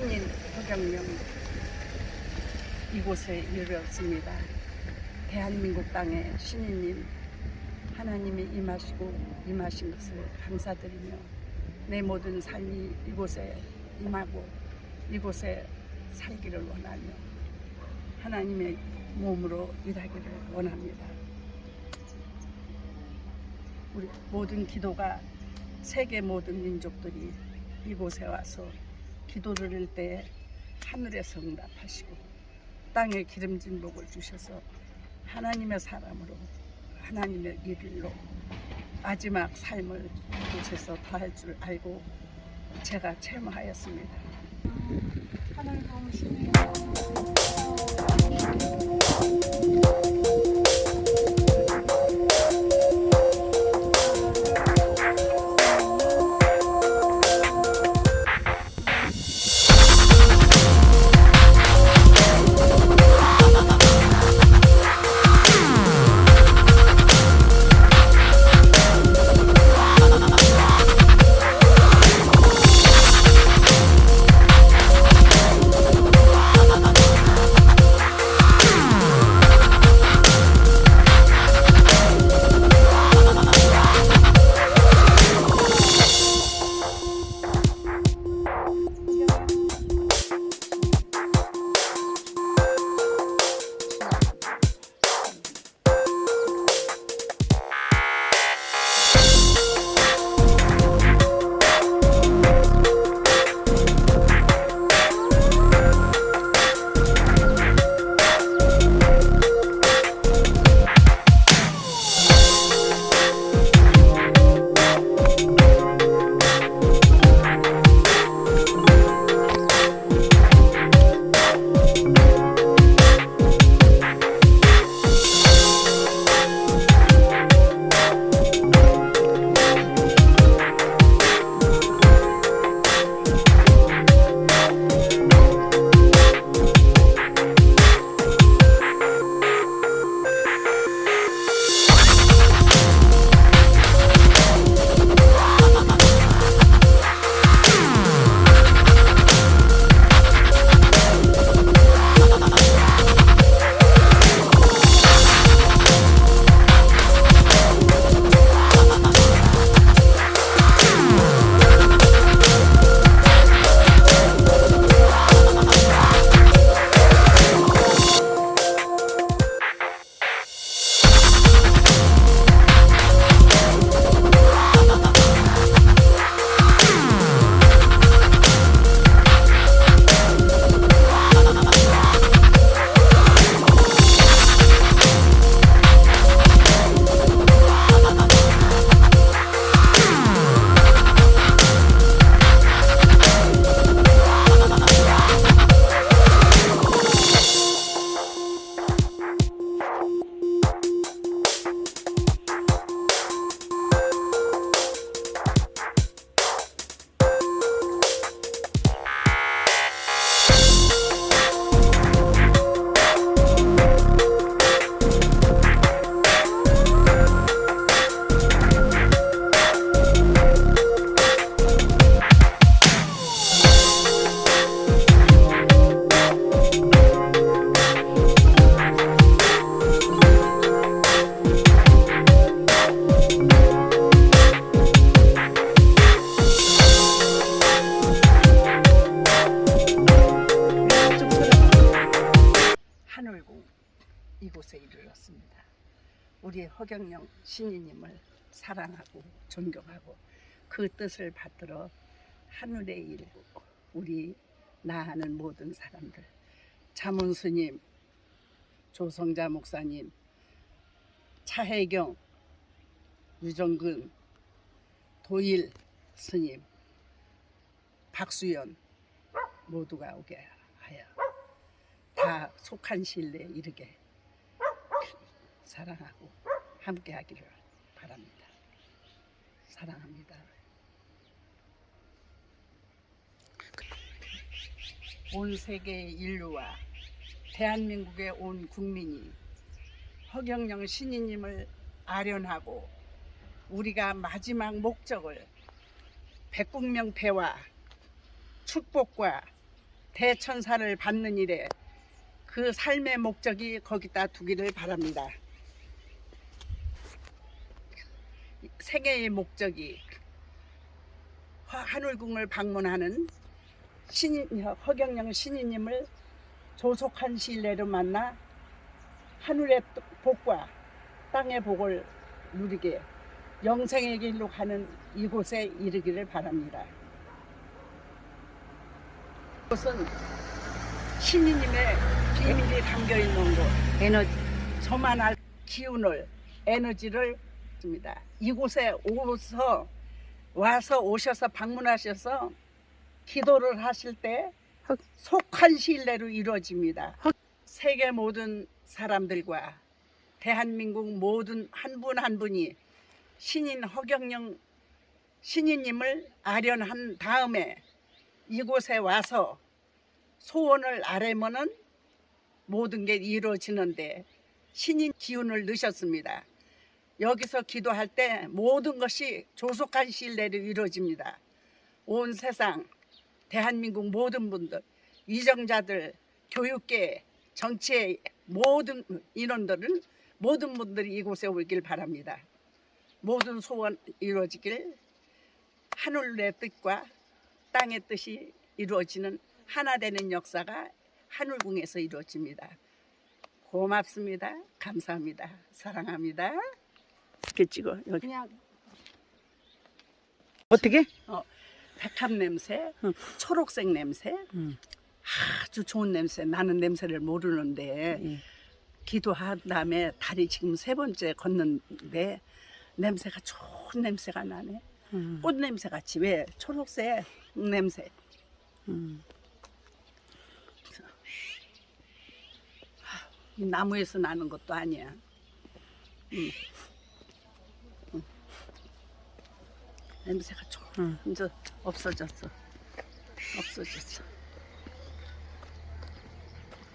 신인 허경영 이곳에 이르렀습니다. 대한민국 땅의 신인님 하나님이 임하시고 임하신 것을 감사드리며 내 모든 삶이 이곳에 임하고 이곳에 살기를 원하며 하나님의 몸으로 일하기를 원합니다. 우리 모든 기도가 세계 모든 민족들이 이곳에 와서 기도를 할 때 하늘에서 응답하시고 땅에 기름진 복을 주셔서 하나님의 사람으로 하나님의 일로 마지막 삶을 이곳에서 다할 줄 알고 제가 체험하였습니다. 하늘 도우시네. 하 이곳에 이르렀습니다. 우리 허경영 신이님을 사랑하고 존경하고 그 뜻을 받들어 하늘의 일 우리 나하는 모든 사람들 자문 스님, 조성자 목사님, 차혜경, 유정근, 도일 스님, 박수연 모두가 오게 하여 다 속한 신뢰에 이르게 사랑하고 함께 하기를 바랍니다. 사랑합니다. 온 세계의 인류와 대한민국의 온 국민이 허경영 신이님을 아련하고 우리가 마지막 목적을 백국명패와 축복과 대천사를 받는 일에 그 삶의 목적이 거기다 두기를 바랍니다. 생애의 목적이 화- 하늘궁을 방문하는 신인, 허경영 신인님을 조속한 시일 내로 만나 하늘의 복과 땅의 복을 누리게 영생의 길로 가는 이곳에 이르기를 바랍니다. 이곳은 신이님의 비밀이 담겨 있는 곳, 에너지, 저만 알 기운을, 에너지를 줍니다. 이곳에 오서 와서 오셔서 방문하셔서 기도를 하실 때 속한 시일 내로 이루어집니다. 세계 모든 사람들과 대한민국 모든 한 분 한 분이 신인 허경영 신인님을 아련한 다음에 이곳에 와서 소원을 아뢰면은 모든 게 이루어지는데 신인 기운을 넣으셨습니다. 여기서 기도할 때 모든 것이 조속한 시일 내로 이루어집니다. 온 세상 대한민국 모든 분들 위정자들 교육계 정치의 모든 인원들은 모든 분들이 이곳에 오길 바랍니다. 모든 소원 이루어지길 하늘의 뜻과 땅의 뜻이 이루어지는 하나 되는 역사가 하늘궁에서 이루어집니다. 고맙습니다. 감사합니다. 사랑합니다. 이렇게 찍어 여기 그냥 어떻게? 백합 냄새, 응. 초록색 냄새, 응. 아주 좋은 냄새. 나는 냄새를 모르는데 예. 기도한 다음에 다리 지금 세 번째 걷는데 냄새가 좋은 냄새가 나네. 음, 꽃 냄새 같이 왜 초록색 냄새. 음. 이 나무에서 나는 것도 아니야. 음. 음. 냄새가. 음. 이제 없어졌어. 없어졌어.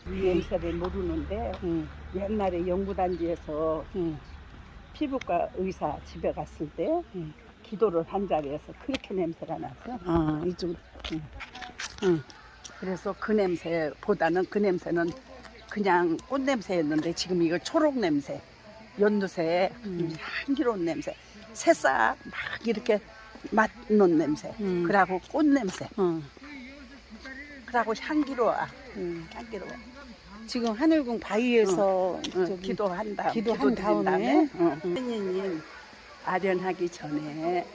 이 냄새를 모르는데 음, 옛날에 연구단지에서 음, 피부과 의사 집에 갔을 때 음. 기도를 한 자리에서 그렇게 냄새가 났어. 아, 이쪽. 그래서 그 냄새보다는 그 냄새는 그냥 꽃 냄새였는데 지금 이거 초록 냄새, 연두새 음. 향기로운 냄새, 새싹 막 이렇게 맡는 냄새, 음. 그러고 꽃 냄새, 어, 그러고 향기로워, 음. 향기로워. 지금 하늘궁 바위에서 응, 저기 기도한 다음, 기도한 다음에? 응. 응. 신인님 아련하기 전에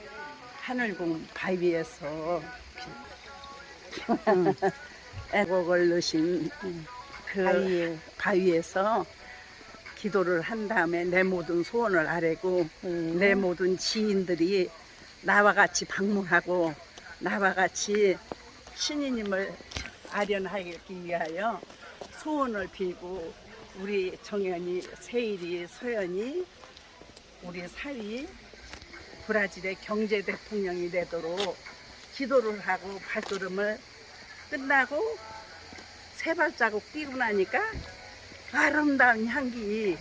하늘궁 바위에서 응. 애곡을 넣으신 응. 그 바위에 바위에서 기도를 한 다음에 내 모든 소원을 아뢰고 음. 내 모든 지인들이 나와 같이 방문하고 나와 같이 신이님을 아련하기 위하여 소원을 빌고 우리 정연이, 세일이, 서연이, 우리 살이 브라질의 경제 대통령이 되도록 기도를 하고 발걸음을 끝나고 세 발자국 뛰고 나니까 아름다운 향기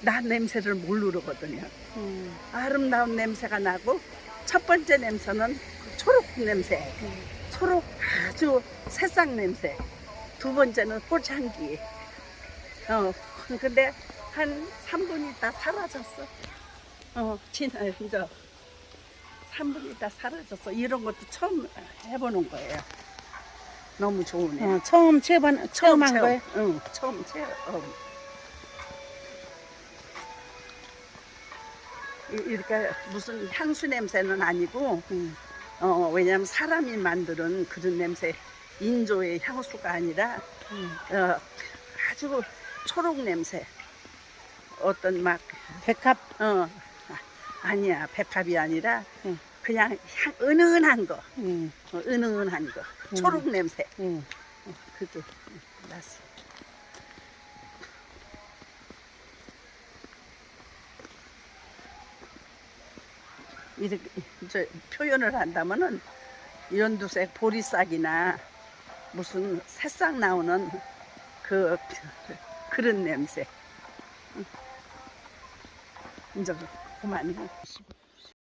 나 냄새를 모르거든요. 음. 아름다운 냄새가 나고 첫 번째 냄새는 그 초록 냄새, 초록 아주 새싹 냄새. 두 번째는 꽃향기. 어, 근데 한 3분 있다 사라졌어. 어, 지나 이제 3분 있다 사라졌어. 이런 것도 처음 해보는 거예요. 너무 좋으네. 어, 처음 체험 처음 한 체험. 거예요? 응, 처음 체험. 이- 이렇게 무슨 향수 냄새는 아니고 응. 어, 왜냐면 사람이 만드는 그런 냄새 인조의 향수가 아니라 응. 어, 아주 초록 냄새 어떤 막 백합. 어, 아, 아니야 백합이 아니라 응. 그냥 향 은은한 거 응. 어, 은은한 거 응. 초록 냄새 응. 그게 났어 이렇게 저 표현을 한다면은 연두색 보리싹이나 무슨 새싹 나오는 그 그런 냄새. 이제 그만해.